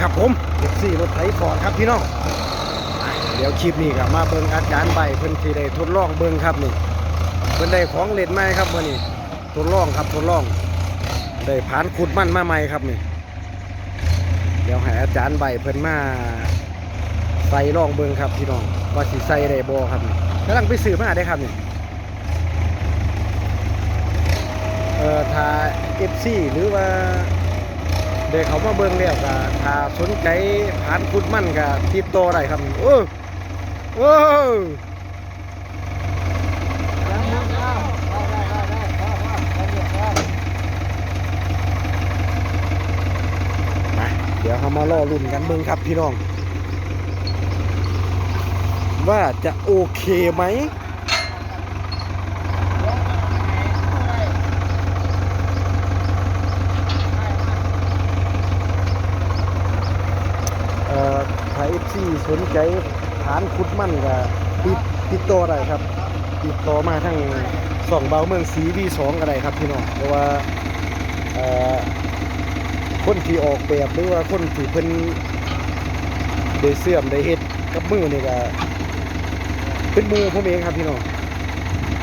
ครับผมเอฟซีรถไถฟอร์ดครับพี่น้อง เดี๋ยวคลิปนี้ก็มาเบิ่งอาจารย์ใบเพิ่นที่ได้ทดลองเบิ่งครับนี่ เพิ่นได้ของเล่นใหม่ครับมื้อนี้ทดลองครับทดลอง ได้ผ่านขุดมั่นมาใหม่ครับนี่ เดี๋ยวให้อาจารย์ใบเพิ่นมาใส่ลองเบิ่งครับพี่น้องว่าสิใส่ได้บ่ครับนี่กำลังไปซื้อมาได้ครับนี่เอ่อถ้า FC หรือว่า เด็กเขามาเบิ่งแล้วก็ถ้าสนใจผ่านคุดมันก็ติดต่อได้ครับโอ้โอ้เดี๋ยวเขามาล่อรุ่นกันเบิ่งครับพี่น้อง ว่าจะโอเคไหม เอ่อถ้าเอฟ ซีสนใจฐานขุดมั่นก็ติดติดต่อได้ครับ ติดต่อมาทั้งสองเบาเมืองสีวีสองก็ได้ครับพี่น้องเพราะว่าคนที่ออกแบบหรือว่าคนที่เพิ่นได้เสื่อมได้เฮ็ดกับมือนี่ก็เป็นมูผมเองครับพี่น้อง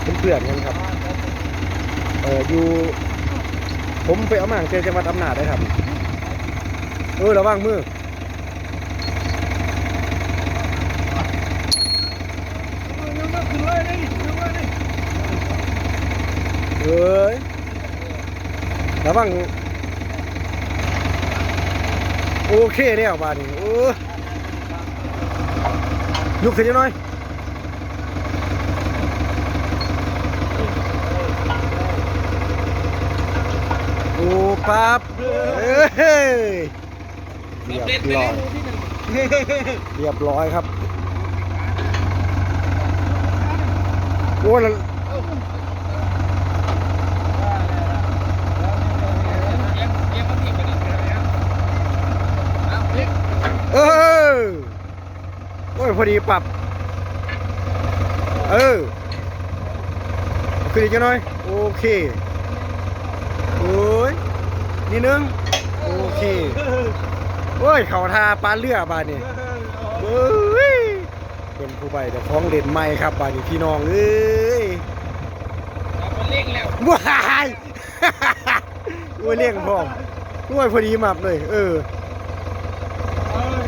เป็นเพื่อนกันครับเอออยู่ผมไปเอามาตั้งแต่จังหวัดอำนาจได้ครับเออระวังมือ เอ้ยระวังโอเคแล้วบาดนี้โอ้ยุกขึ้นจังหน่อยโอ้ปั๊บเอ้ยเรียบร้อยเรียบร้อยครับ อ้ล้วเออโอ้ยพอดีปรับ เออเอาขึ้นอีกจังหน่อย โอเคโอ้ยนี่นึง โอเคโอ้ย เขาทาปลาเรือบาดนี่เอ้ยเป็น ผู้ใบแต่ของเด่นใหม่ครับบาดนี้พี่น้องเอ้ยเล่งแล้วว้ายโอ้ยเลี้ยงพร้อมโอ้ยพอดีมับเลย เออ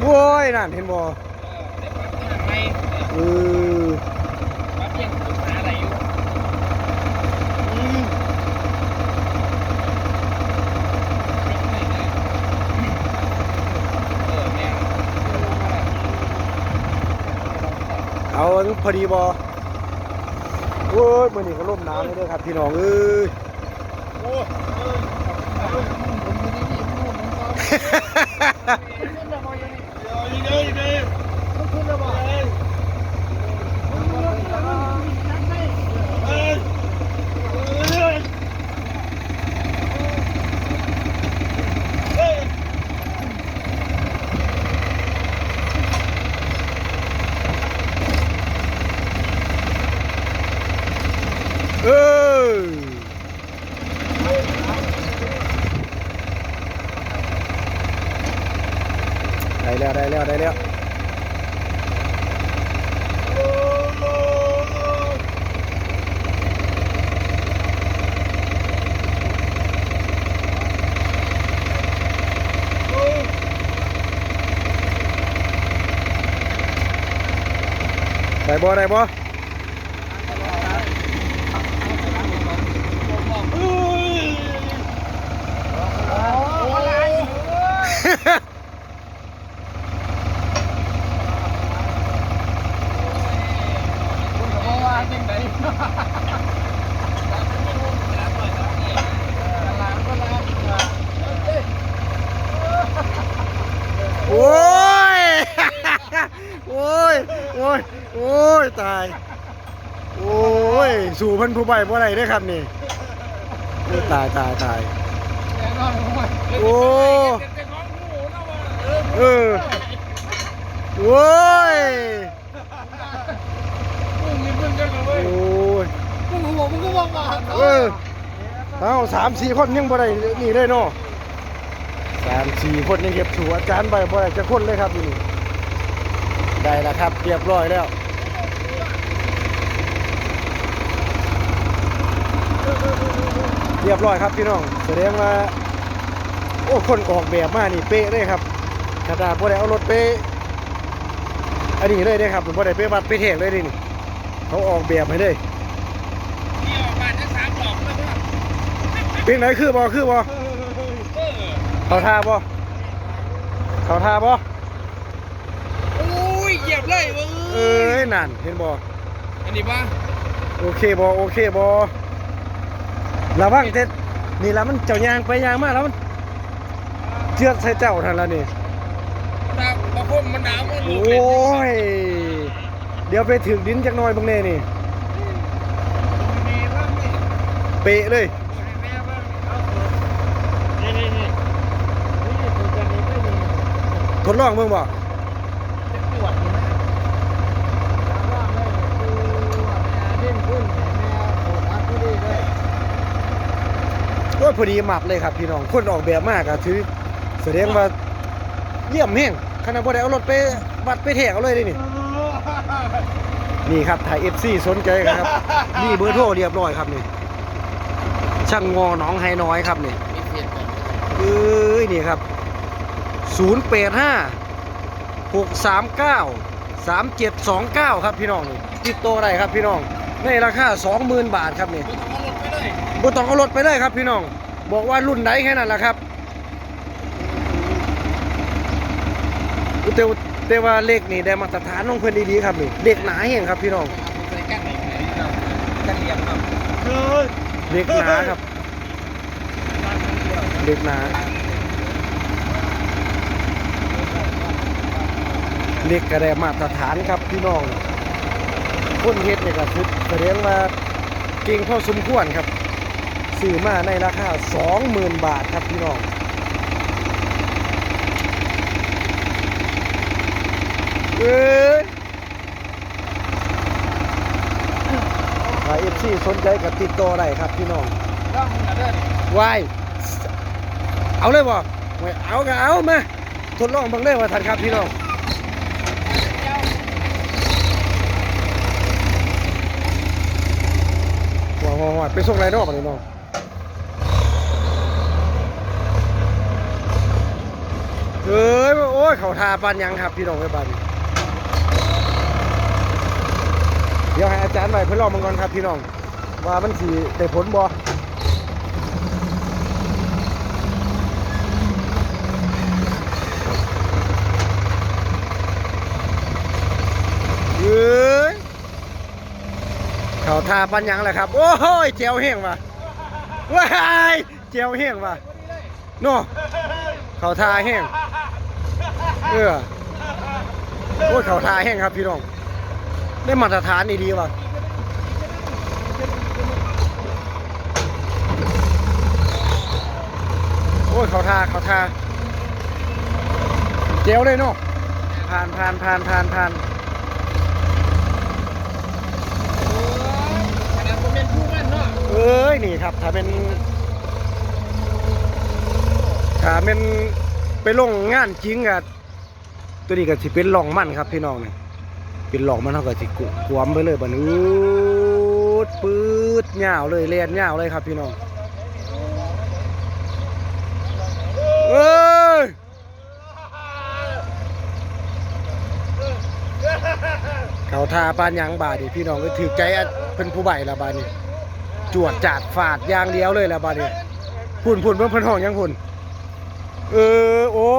โว้ยนั่นเห็นบ่ไปเออ มาเพียงหาอะไรอยู่เออเนี่ย เอา พอดีบอโอ้ยมือนี่ก็ล่มน้ำเลยเด้อครับพี่น้องเอ้ยยยเออ ได้แล้วได้แล้วได้แล้วได้บ่ได้บ่ โอ้ย โอ้ย โอ้ย โอ้ย ตาย โอ้ย สู่เพันผู้ใบบ่ได้เด้อครับนี่โอ้ยตายตายตายโอ้เออ โอ้ยโอ้ยพวกหัวพวกว่างๆเออ เอาสามสี่คนยังบ่ได้นี่เลยเนาะสารสี่คนยังเก็บถูอาจารย์ใบบ่ได้จะคนเลยครับนี่ได้แล้วครับ เรียบร้อยแล้ว รียบร้อยครับพี่น้องแสดงว่าโอ้คนออกแบบมานี่เป๊ะเลยครับกระดาษบ่ได้เอารถไปอันนี้เลยเด้ครับบ่ได้ไปวัดไปเทกเลยเดินี่เขาออกแบบให้เลยที่ออกมาจะสามหลอกแล้วว่าเป็นไหนคือบ่คือบ่เออเขาท่าบ่เขาท่าบ่โอ้ยเหยียบเลยเว้ยเอ้ยนั่นเห็นบ่อันนี้ป่ะโอเคบ่โอเคบ่ ระวังเท็ดนี่ละมันเจ้ายางไปยางมาแล้วมันเชือกใส่เจ้าทันแล้วนี่ตาประคมมันหนาวมันโอลูกเล็้กยเดี๋ยวไปถึงดินจักหน่อยบางแน่นี่ดีบ้างนี่เป๊ะเลยแม่บ้างเอาเถอะนี่นี่นี่นี่ตัวกันนี้ก็มีทดลองเบิ่งบ่จะปวดอยู่นะถามว่าไม่คือว่าแม่เด่นขึ้นแม่โหดอัพก็ดีเลย โอ้ยพอดีหมับเลยครับพี่น้องคนออกแบบมากอะถือแสดงว่าเยี่ยมแห้งขนาดบ่ได้เอารถไปวัดไปแทกเอาเลยด้นี่นี่ครับถ่าย FC สนใจครับนี่เบอร์โทรเรียบร้อยครับนี่ช่างงอหนองไฮน้อยครับนี่เสียงก่อนเอ้ยนี่ครับ085 639 3729 ครับพี่น้องนี่ติดต่อะได้ครับพี่น้องในราคา 20,000 บาทครับนี่ บ่ต้องเอารถไปเลยครับพี่น้อง บอกว่ารุ่นใดแค่นั้นแหละครับแต่ว่าแต่ว่าเลขนี่ได้มาตรฐานของเพิ่อนดีๆครับนี่เลขหนาแห่งครับพี่น้องใส่กันไหนครับกันเหลี่ยมครับเลขหนาครับเลขหนาเลขกระแดมาตรฐานครับพี่น้องคนเฮ็ดเนี่ยก็คือแสดงว่าเก่งพอสมควรครับ ซื้อมาในราคา 20,000 บาทครับพี่น้องเอ้ยถ้าเอฟซีสนใจกับติดต่อได้ครับพี่น้องร่องมึงนะเด้อนี่วายเอาเลยบ่ไม่เอาก็เอามาทดลองเบังเลยว่าทันครับพี่น้องเจ้าว้าวว้าวว้าวไปส่งไรนอกมาเลยน้อง เอ้ยโอ้ยเขาทาปันยังครับพี่น้องไว้ปันเดี๋ยวให้อาจารย์ไปเพื่อลองมังกรครับพี่น้อง ว่ามันสีได้ผลบ่เอ้ยเขาทาปันยังแหละครับ โอ้ยเจียวเฮงว่ะว้ายเจียวเฮงว่ะโน่เขาทาแหง เออโอ้ยเขาทาแห้งครับพี่น้อง ได้มาตรฐานดีๆว่ะโอ้ยเขาทาเขาทาเจียวเลยเนาะผ่านผ่านผ่านผ่านผ่านเอ้ยนี่ครับ ถ้าเป็นถ้าเป็นไปลงงานจริงอะ ตัวนี้ก็สิเป็นหลองมันครับพี่น้องเนี่ยเป็นหลองมันเท่ากับสิกุขวมไปเลยบันี้อืดปืดยาวเลยเลียนยาวเลยครับพี่น้องเอ้ยเขาทาปานยังบาดนี่พี่น้องก็ถือใจเป็นผู้ใบละบาดนี้จวดจาดฝาดยางเดียวเลยล้วบาดนี้พุ่นพุ่นเพิ่นเพิ่นห้องยังพุ่นเออโอ้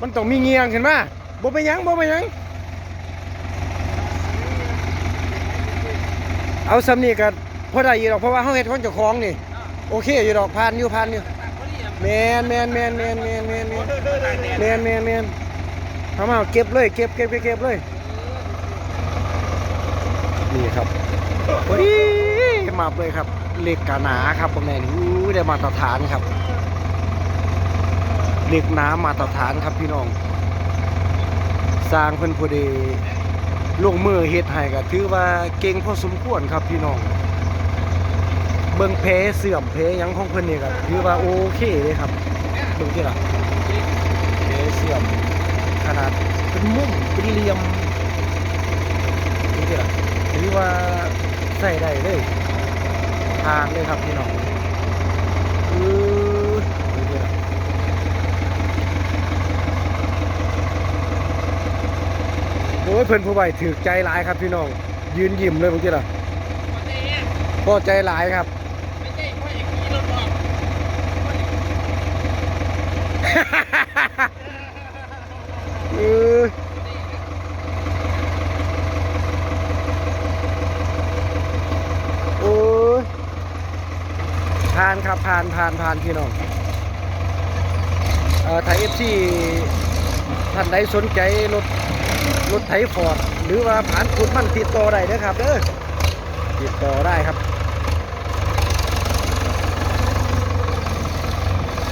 มันต้องมีเงียงเห็นไหมบ่ไปยังบ่ไปยัง เอาสำนีก็พอได้อยู่ดอกเพราะว่าเฮาเฮ็ดของเจ้าของนี่ โอเคอยู่ดอกผ่านอยู่ผ่านอยู่แมนแมนแมนแมนแมนแมนแมนแมนแมนแมนทำมาเก็บเลยเก็บเก็บเก็บเก็บเลยนี่ครับพอดีมาเลยครับเหล็กกะหนาครับตรงนี้อู้ได้มาตรฐานครับ เหล็กหนามาตรฐานครับพี่น้องสร้างเพิ่นพอดีลงมือเฮ็ดให้ก็ถือว่าเก่งพอสมควรครับพี่น้อง เบิ่งแพ้เสื่อมแพ้หยังของเพิ่นนี่ก็ถือว่าโอเคเลยครับเบิ่งที่ล่ะเอเสียมขนาดเป็นมุมเป็นเหลี่ยมบึงที่ล่ะถือว่าใส่ได้เลยทางเลยครับพี่น้องอือบึงที่ล่ะโอ้ยเพิ่นผู้ใบถือใจหลายครับพี่น้อง ยืนยิ้มเลยบึงที่ล่ะพอใจหลายครับอเอกขี่รถบอกเออโอ้ยผ่านครับผ่านผ่านผ่านพี่น้องเอ่อไทยเอฟซีท่านใดสนใจรถ รถไถฟอร์ดหรือว่าผ่านคุณมันติดต่อได้นะครับเด้อติดต่อได้ครับ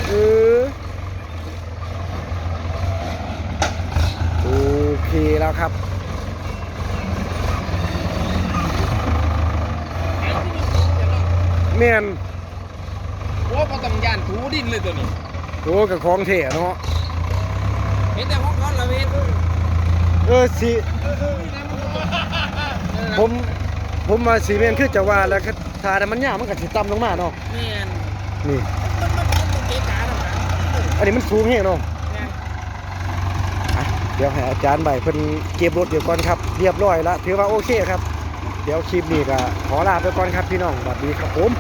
เออโอเคแล้วครับเมียนว่าก็ต้องย่านถูดินเลยตัวนี้โอ้กับของเถเนาะเห็นแต่ของเขาละเวท เออสีผมผมมาสีเมียนคือจะว่าแล้วก็ถ้าแต่มันยากมันก็สิต่ำลงมาเนาะแม่นนี่ มันมันมันเกะกะต่างหากอันนี้มันสูงแฮงเนาะ แม่นอะเดี๋ยวให้อาจารย์ใบเพิ่นเก็บรถเดี๋ยวก่อนครับ เรียบร้อยแล้วถือว่าโอเคครับ เดี๋ยวคลิปนี้ก็ขอลาไปก่อนครับพี่น้องสวัสดีครับผม